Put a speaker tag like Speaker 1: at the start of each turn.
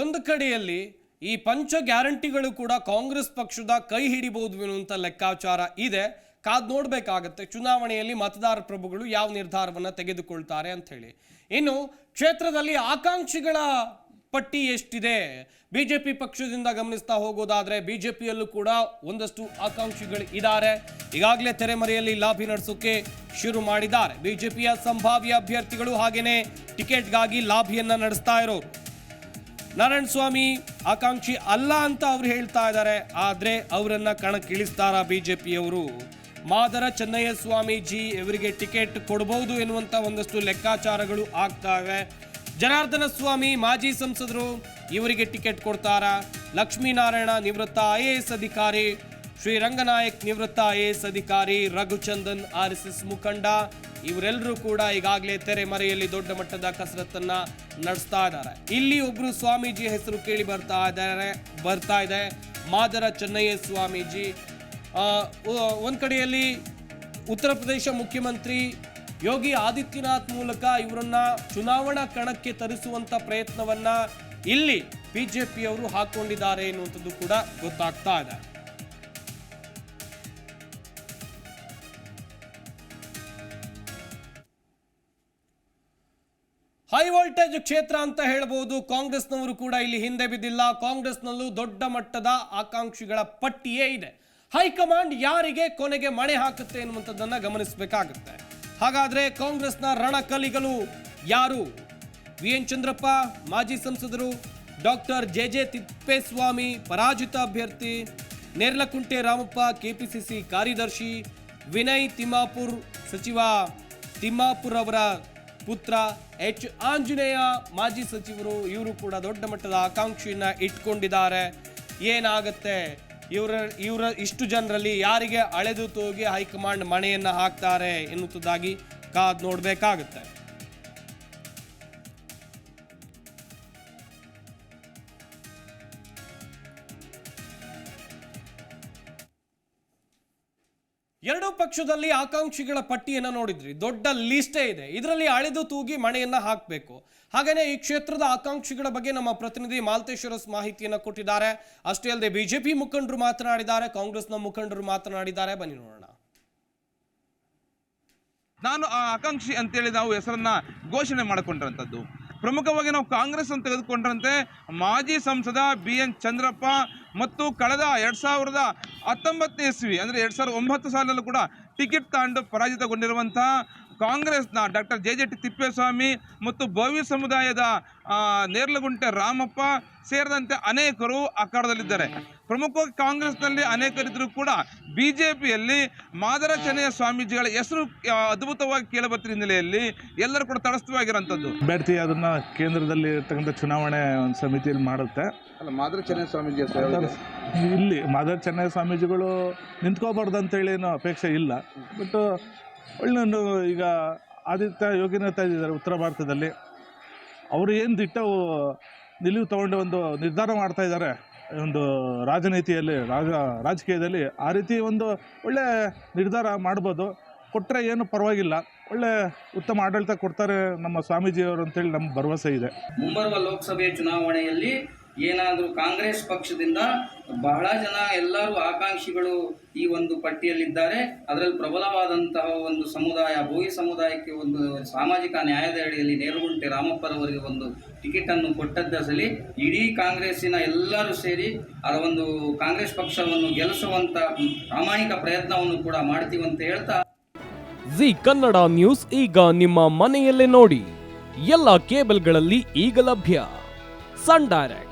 Speaker 1: ಒಂದು ಕಡೆಯಲ್ಲಿ ಈ ಪಂಚ ಗ್ಯಾರಂಟಿಗಳು ಕೂಡ ಕಾಂಗ್ರೆಸ್ ಪಕ್ಷದ ಕೈ ಹಿಡಿಬಹುದು ಎನ್ನುವಂಥ ಲೆಕ್ಕಾಚಾರ ಇದೆ. ಕಾದ್ ನೋಡಬೇಕಾಗತ್ತೆ, ಚುನಾವಣೆಯಲ್ಲಿ ಮತದಾರ ಪ್ರಭುಗಳು ಯಾವ ನಿರ್ಧಾರವನ್ನು ತೆಗೆದುಕೊಳ್ತಾರೆ ಅಂತ ಹೇಳಿ. ಇನ್ನು ಕ್ಷೇತ್ರದಲ್ಲಿ ಆಕಾಂಕ್ಷಿಗಳ ಪಟ್ಟಿ ಎಷ್ಟಿದೆ? ಬಿಜೆಪಿ ಪಕ್ಷದಿಂದ ಗಮನಿಸ್ತಾ ಹೋಗೋದಾದ್ರೆ ಬಿಜೆಪಿಯಲ್ಲೂ ಕೂಡ ಒಂದಷ್ಟು ಆಕಾಂಕ್ಷಿಗಳು ಇದ್ದಾರೆ. ಈಗಾಗಲೇ ತೆರೆಮರೆಯಲ್ಲಿ ಲಾಬಿ ನಡೆಸೋಕೆ ಶುರು ಮಾಡಿದ್ದಾರೆ. ಬಿಜೆಪಿಯ ಸಂಭಾವ್ಯ ಅಭ್ಯರ್ಥಿಗಳು ಹಾಗೆಯೇ ಟಿಕೆಟ್ಗಾಗಿ ಲಾಬಿಯನ್ನ ನಡೆಸ್ತಾ ಇರೋರು. ನಾರಾಯಣ ಸ್ವಾಮಿ ಆಕಾಂಕ್ಷಿ ಅಲ್ಲ ಅಂತ ಅವ್ರು ಹೇಳ್ತಾ ಇದ್ದಾರೆ, ಆದ್ರೆ ಅವರನ್ನ ಕಣಕ್ಕಿಳಿಸ್ತಾರ ಬಿಜೆಪಿಯವರು? ಮಾದರ ಚೆನ್ನಯ್ಯ ಸ್ವಾಮೀಜಿ ಇವರಿಗೆ ಟಿಕೆಟ್ ಕೊಡಬಹುದು ಎನ್ನುವಂಥ ಒಂದಷ್ಟು ಲೆಕ್ಕಾಚಾರಗಳು ಆಗ್ತಾ ಇವೆ. ಜನಾರ್ದನ ಸ್ವಾಮಿ, ಮಾಜಿ ಸಂಸದರು, ಇವರಿಗೆ ಟಿಕೆಟ್ ಕೊಡ್ತಾರ? ಲಕ್ಷ್ಮೀನಾರಾಯಣ ನಿವೃತ್ತ ಐ ಎ ಎಸ್ ಅಧಿಕಾರಿ ಶ್ರೀ ರಂಗನಾಯಕ್ ನಿವೃತ್ತ ಐ ಎ ಎಸ್ ಅಧಿಕಾರಿ, ರಘುಚಂದನ್ ಆರ್ ಎಸ್ ಎಸ್ ಮುಖಂಡ ಇವರೆಲ್ಲರೂ ಕೂಡ ಈಗಾಗಲೇ ತೆರೆಮರೆಯಲ್ಲಿ ದೊಡ್ಡ ಮಟ್ಟದ ಕಸರತ್ತನ್ನ ನಡೆಸ್ತಾ ಇದ್ದಾರೆ. ಇಲ್ಲಿ ಒಬ್ರು ಸ್ವಾಮೀಜಿ ಹೆಸರು ಕೇಳಿ ಬರ್ತಾ ಇದ್ದಾರೆ, ಬರ್ತಾ ಇದೆ. ಮಾದರ ಚೆನ್ನಯ್ಯ ಸ್ವಾಮೀಜಿ. ಒಂದ್ ಕಡೆಯಲ್ಲಿ ಉತ್ತರ ಪ್ರದೇಶ ಮುಖ್ಯಮಂತ್ರಿ ಯೋಗಿ ಆದಿತ್ಯನಾಥ್ ಮೂಲಕ ಇವರನ್ನ ಚುನಾವಣಾ ಕಣಕ್ಕೆ ತರಿಸುವಂತ ಪ್ರಯತ್ನವನ್ನ ಇಲ್ಲಿ ಬಿಜೆಪಿಯವರು ಹಾಕೊಂಡಿದ್ದಾರೆ ಎನ್ನುವಂಥದ್ದು ಕೂಡ ಗೊತ್ತಾಗ್ತಾ ಇದೆ. ಹೈ ವೋಲ್ಟೇಜ್ ಕ್ಷೇತ್ರ ಅಂತ ಹೇಳ್ಬೋದು. ಕಾಂಗ್ರೆಸ್ನವರು ಕೂಡ ಇಲ್ಲಿ ಹಿಂದೆ ಬಿದ್ದಿಲ್ಲ. ಕಾಂಗ್ರೆಸ್ನಲ್ಲೂ ದೊಡ್ಡ ಮಟ್ಟದ ಆಕಾಂಕ್ಷಿಗಳ ಪಟ್ಟಿಯೇ ಇದೆ. ಹೈಕಮಾಂಡ್ ಯಾರಿಗೆ ಕೊನೆಗೆ ಮಣೆ ಹಾಕುತ್ತೆ ಎನ್ನುವಂಥದ್ದನ್ನು ಗಮನಿಸಬೇಕಾಗುತ್ತೆ. ಹಾಗಾದರೆ ಕಾಂಗ್ರೆಸ್ನ ರಣಕಲಿಗಳು ಯಾರು? ವಿ. ಎನ್. ಚಂದ್ರಪ್ಪ, ಮಾಜಿ ಸಂಸದರು ಡಾಕ್ಟರ್ ಜೆ. ಜೆ. ತಿಪ್ಪೇಸ್ವಾಮಿ, ಪರಾಜಿತ ಅಭ್ಯರ್ಥಿ ನೇರ್ಲಕುಂಟೆ ರಾಮಪ್ಪ, ಕೆಪಿಸಿಸಿ ಕಾರ್ಯದರ್ಶಿ ವಿನಯ್ ತಿಮ್ಮಾಪುರ್ ಸಚಿವ ತಿಮ್ಮಾಪುರ್ ಅವರ ಪುತ್ರ ಎಚ್. ಆಂಜನೇಯ, ಮಾಜಿ ಸಚಿವರು ಇವರು ಕೂಡ ದೊಡ್ಡ ಮಟ್ಟದ ಆಕಾಂಕ್ಷೆಯನ್ನು ಇಟ್ಕೊಂಡಿದ್ದಾರೆ. ಏನಾಗುತ್ತೆ? ಇವರ ಇವರ ಇಷ್ಟು ಜನರಲ್ಲಿ ಯಾರಿಗೆ ಅಳೆದು ತೂಗಿ ಹೈಕಮಾಂಡ್ ಮಣೆಯನ್ನು ಹಾಕ್ತಾರೆ ಎನ್ನುವುದಾಗಿ ಕಾದ್ ನೋಡ್ಬೇಕಾಗುತ್ತೆ. ಎರಡೂ ಪಕ್ಷದಲ್ಲಿ ಆಕಾಂಕ್ಷಿಗಳ ಪಟ್ಟಿಯನ್ನು ನೋಡಿದ್ರಿ. ದೊಡ್ಡ ಲಿಸ್ಟೇ ಇದೆ. ಇದರಲ್ಲಿ ಅಳೆದು ತೂಗಿ ಮಣೆಯನ್ನು ಹಾಕಬೇಕು. ಹಾಗೆಯೇ ಈ ಕ್ಷೇತ್ರದ ಆಕಾಂಕ್ಷಿಗಳ ಬಗ್ಗೆ ನಮ್ಮ ಪ್ರತಿನಿಧಿ ಮಾಲ್ತೇಶ್ವರಸ್ ಮಾಹಿತಿಯನ್ನು ಕೊಟ್ಟಿದ್ದಾರೆ. ಅಷ್ಟೇ ಅಲ್ಲದೆ ಬಿಜೆಪಿ ಮುಖಂಡರು ಮಾತನಾಡಿದ್ದಾರೆ, ಕಾಂಗ್ರೆಸ್ನ ಮುಖಂಡರು ಮಾತನಾಡಿದ್ದಾರೆ. ಬನ್ನಿ ನೋಡೋಣ.
Speaker 2: ನಾನು ಆ ಆಕಾಂಕ್ಷಿ ಅಂತೇಳಿ ನಾವು ಹೆಸರನ್ನ ಘೋಷಣೆ ಮಾಡಿಕೊಂಡಿರೋಂಥದ್ದು ಪ್ರಮುಖವಾಗಿ ನಾವು ಕಾಂಗ್ರೆಸ್ ಅಂತ ತೆಗೆದುಕೊಂಡ್ರಂತೆ ಮಾಜಿ ಸಂಸದ ಬಿ ಎನ್ ಚಂದ್ರಪ್ಪ ಮತ್ತು ಕಳೆದ ಎರಡು ಸಾವಿರದ ಹತ್ತೊಂಬತ್ತನೇ ಇಸ್ವಿ, ಅಂದರೆ ಎರಡು ಸಾವಿರದ ಒಂಬತ್ತು ಸಾಲಲ್ಲೂ ಕೂಡ ಟಿಕೆಟ್ ತಗೊಂಡು ಪರಾಜಿತಗೊಂಡಿರುವಂತಹ ಕಾಂಗ್ರೆಸ್ನ doctor J J T Thippeswamy ಮತ್ತು ಭವ್ಯ ಸಮುದಾಯದ ನೇರ್ಲಗುಂಟೆ ರಾಮಪ್ಪ ಸೇರಿದಂತೆ ಅನೇಕರು ಅಖಾಡದಲ್ಲಿದ್ದಾರೆ. ಪ್ರಮುಖವಾಗಿ ಕಾಂಗ್ರೆಸ್ನಲ್ಲಿ ಅನೇಕರಿದ್ದರೂ ಕೂಡ ಬಿ ಜೆ ಪಿಯಲ್ಲಿ ಮಾದರಚನೆಯ ಸ್ವಾಮೀಜಿಗಳ ಹೆಸರು ಅದ್ಭುತವಾಗಿ ಕೇಳಬರ್ತಿರೋ ಹಿನ್ನೆಲೆಯಲ್ಲಿ ಎಲ್ಲರೂ ಕೂಡ ತಟಸ್ಥವಾಗಿರೋಂಥದ್ದು
Speaker 3: ಅಭ್ಯರ್ಥಿ ಅದನ್ನ ಕೇಂದ್ರದಲ್ಲಿ ಇರ್ತಕ್ಕಂಥ ಚುನಾವಣೆ ಒಂದು ಸಮಿತಿಯಲ್ಲಿ ಮಾಡುತ್ತೆ.
Speaker 4: ಅಲ್ಲ ಮಾದರಚನೆಯ ಸ್ವಾಮೀಜಿ
Speaker 3: ಇಲ್ಲಿ ಮಾದರಚನೆಯ ಸ್ವಾಮೀಜಿಗಳು ನಿಂತ್ಕೋಬಾರ್ದು ಅಂತೇಳಿ ಏನು ಅಪೇಕ್ಷೆ ಇಲ್ಲ. ಬಟ್ ಒಳ್ಳೆ ಒಂದು ಈಗ ಆದಿತ್ಯ ಯೋಗಿನಾಥ ಇದ್ದಾರೆ ಉತ್ತರ ಭಾರತದಲ್ಲಿ. ಅವರು ಏನು ದಿಟ್ಟ ನಿಲುವು ತಗೊಂಡು ಒಂದು ನಿರ್ಧಾರ ಮಾಡ್ತಾ ಇದ್ದಾರೆ. ಒಂದು ರಾಜನೀತಿಯಲ್ಲಿ, ರಾಜ, ರಾಜಕೀಯದಲ್ಲಿ ಆ ರೀತಿ ಒಂದು ಒಳ್ಳೆ ನಿರ್ಧಾರ ಮಾಡ್ಬೋದು. ಕೊಟ್ಟರೆ ಏನು ಪರವಾಗಿಲ್ಲ. ಒಳ್ಳೆ ಉತ್ತಮ ಆಡಳಿತ ಕೊಡ್ತಾರೆ ನಮ್ಮ ಸ್ವಾಮೀಜಿಯವರು ಅಂತೇಳಿ ನಮ್ಮ ಭರವಸೆ ಇದೆ.
Speaker 5: ಮುಂಬರುವ ಲೋಕಸಭೆ ಚುನಾವಣೆಯಲ್ಲಿ ಏನಾದರೂ ಕಾಂಗ್ರೆಸ್ ಪಕ್ಷದಿಂದ ಬಹಳ ಜನ ಎಲ್ಲರೂ ಆಕಾಂಕ್ಷಿಗಳು ಈ ಒಂದು ಪಟ್ಟಿಯಲ್ಲಿದ್ದಾರೆ. ಅದರಲ್ಲಿ ಪ್ರಬಲವಾದಂತಹ ಒಂದು ಸಮುದಾಯ, ಭೋಗಿ ಸಮುದಾಯಕ್ಕೆ ಒಂದು ಸಾಮಾಜಿಕ ನ್ಯಾಯದ ಅಡಿಯಲ್ಲಿ ನೇರುಗುಂಟೆ ರಾಮಪ್ಪರವರಿಗೆ ಒಂದು ಟಿಕೆಟನ್ನು ಕೊಟ್ಟದ್ದಸಲಿ ಇಡೀ ಕಾಂಗ್ರೆಸ್ಸಿನ ಎಲ್ಲರೂ ಸೇರಿ ಅದರ ಒಂದು ಕಾಂಗ್ರೆಸ್ ಪಕ್ಷವನ್ನು ಗೆಲ್ಲಿಸುವಂತ ಪ್ರಾಮಾಣಿಕ ಪ್ರಯತ್ನವನ್ನು ಕೂಡ ಮಾಡ್ತೀವಿ ಅಂತ ಹೇಳ್ತಾ
Speaker 1: ಜಿ ಕನ್ನಡ ನ್ಯೂಸ್ ಈಗ ನಿಮ್ಮ ಮನೆಯಲ್ಲೇ ನೋಡಿ. ಎಲ್ಲ ಕೇಬಲ್ಗಳಲ್ಲಿ ಈಗ ಲಭ್ಯ. Sun Direct.